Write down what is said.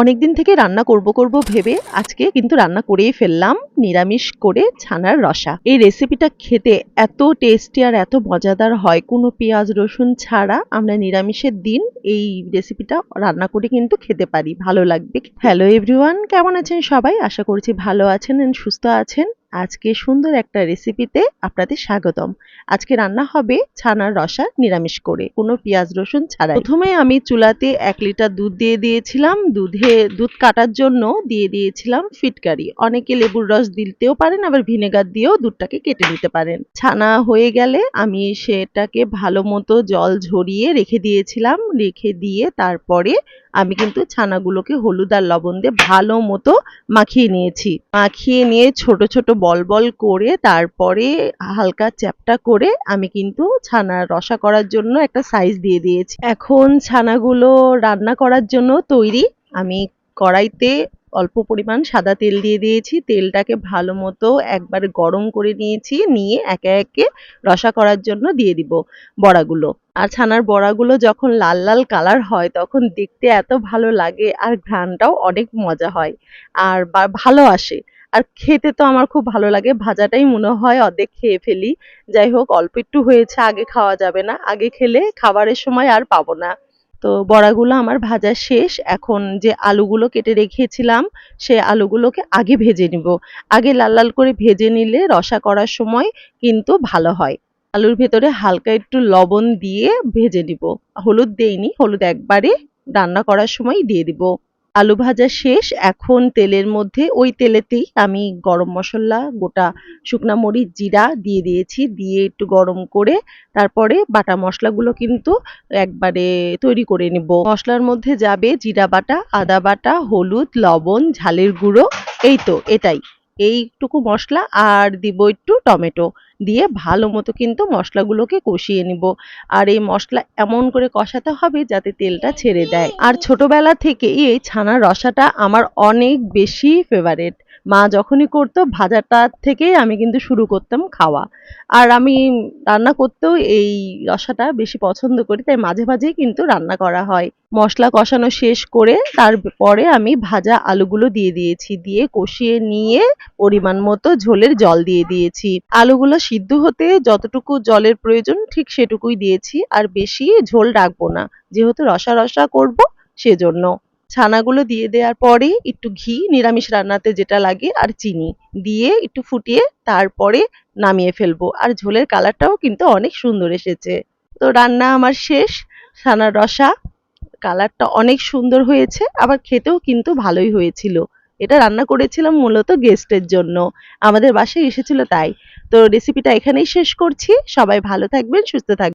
অনেকদিন থেকে রান্না করব করব ভেবে আজকে কিন্তু রান্না করেই ফেললাম, নিরামিষ করে ছানার রসা। এই রেসিপিটা খেতে এত টেস্টি আর এত মজাদার হয়, কোনো পেঁয়াজ, রসুন ছাড়া আমরা নিরামিষের দিন এই রেসিপিটা রান্না করে কিন্তু খেতে পারি, ভালো লাগবে। হ্যালো এভরিওয়ান কেমন আছেন সবাই? আশা করছি ভালো আছেন সুস্থ আছেন। আজকে সুন্দর একটা রেসিপিতে আপনাদের স্বাগতম। আজকে রান্না হবে ছানার রসা নিরামিষ করে, কোনো পেঁয়াজ রসুন ছাড়া প্রথমে আমি চুলাতে এক লিটার দুধ দিয়ে দিয়েছিলাম। দুধে, দুধ কাটার জন্য দিয়ে দিয়েছিলাম ফিটকারি অনেকে লেবুর রস দিতেও পারেন, আবার ভিনেগার দিয়েও দুধটাকে কেটে নিতে পারেন। ছানা হয়ে গেলে আমি সেটাকে ভালো মতো জল ঝরিয়ে রেখে দিয়েছিলাম। রেখে দিয়ে তারপরে আমি কিন্তু ছানাগুলোকে হলুদ আর লবণ দিয়ে ভালো মতো মাখিয়ে নিয়েছি। মাখিয়ে নিয়ে ছোট ছোট বল বল করে তারপরে হালকা চ্যাপটা করে আমি কিন্তু ছানার রসা করার জন্য একটা সাইজ দিয়ে দিয়েছি। এখন ছানাগুলো রান্না করার জন্য তৈরি। আমি কড়াইতে অল্প পরিমাণ সাদা তেল দিয়ে দিয়েছি। তেলটাকে ভালো মতো একবারে গরম করে নিয়েছি। নিয়ে একে একে রসা করার জন্য দিয়ে দিব বড়াগুলো। আর ছানার বড়াগুলো যখন লাল লাল কালার হয়, তখন দেখতে এত ভালো লাগে আর ঘ্রাণটাও অনেক মজা হয় আর ভালো আসে। আর খেতে তো আমার খুব ভালো লাগে, ভাজাটাই মনে হয় অর্ধেক খেয়ে ফেলি। যাই হোক, অল্প একটু হয়েছে, আগে খাওয়া যাবে না। আগে খেলে খাবারের সময় আর পাবো না। তো বড়াগুলো আমার ভাজা শেষ। এখন যে আলুগুলো কেটে রেখেছিলাম, সে আলুগুলোকে আগে ভেজে নিব। আগে লাল লাল করে ভেজে নিলে রসা করার সময় কিন্তু ভালো হয়। আলুর ভেতরে হালকা একটু লবণ দিয়ে ভেজে নিব। হলুদ দেইনি, হলুদ একবারে রান্না করার সময় দিয়ে দিব। আলু ভাজা শেষ, এখন তেলের মধ্যে ওই তেলেতেই আমি গরম মশলা, গোটা শুকনা মরিচ, জিরা দিয়ে দিয়েছি, দিয়ে একটু গরম করে তারপরে বাটা মশলাগুলো কিন্তু একবারে তৈরি করে নিব। মশলার মধ্যে যাবে জিরা বাটা, আদা বাটা, হলুদ, লবণ, ঝালের গুঁড়ো, এই তো, এটাই। এইটুকু মশলা আর দিব একটু টমেটো। দিয়ে ভালো মতো কিন্তু মশলাগুলোকে কষিয়ে নিব। আর এই মশলা এমন করে কষাতে হবে যাতে তেলটা ছেড়ে দেয়। আর ছোটবেলা থেকেই এই ছানার রসাটা আমার অনেক বেশি ফেভারেট মা যখনই করতো ভাজাটার থেকেই আমি কিন্তু শুরু করতাম খাওয়া। আর আমি রান্না করতেও এই রসাটা বেশি পছন্দ করি, তাই মাঝে মাঝেই কিন্তু রান্না করা হয়। মশলা কষানো শেষ করে তারপরে আমি ভাজা আলুগুলো দিয়ে দিয়েছি, দিয়ে কষিয়ে নিয়ে পরিমাণ মতো ঝোলের জল দিয়ে দিয়েছি। আলুগুলো সিদ্ধ হতে যতটুকু জলের প্রয়োজন ঠিক সেটুকুই দিয়েছি, আর বেশি ঝোল রাখব না। যেহেতু রসা রসা করব সেজন্য। ছানাগুলো দিয়ে দেওয়ার পরে একটু ঘি, নিরামিষ রান্নাতে যেটা লাগে, আর চিনি দিয়ে একটু ফুটিয়ে তারপরে নামিয়ে ফেলব। আর ঝোলের কালারটাও কিন্তু অনেক সুন্দর এসেছে। তো রান্না আমার শেষ। ছানার রসা, কালারটা অনেক সুন্দর হয়েছে, আবার খেতেও কিন্তু ভালোই হয়েছিল। এটা রান্না করেছিলাম মূলত গেস্টের জন্য। আমাদের বাসায় এসেছিল তাই। তো রেসিপিটা এখানেই শেষ করছি। সবাই ভালো থাকবেন, সুস্থ থাকবেন।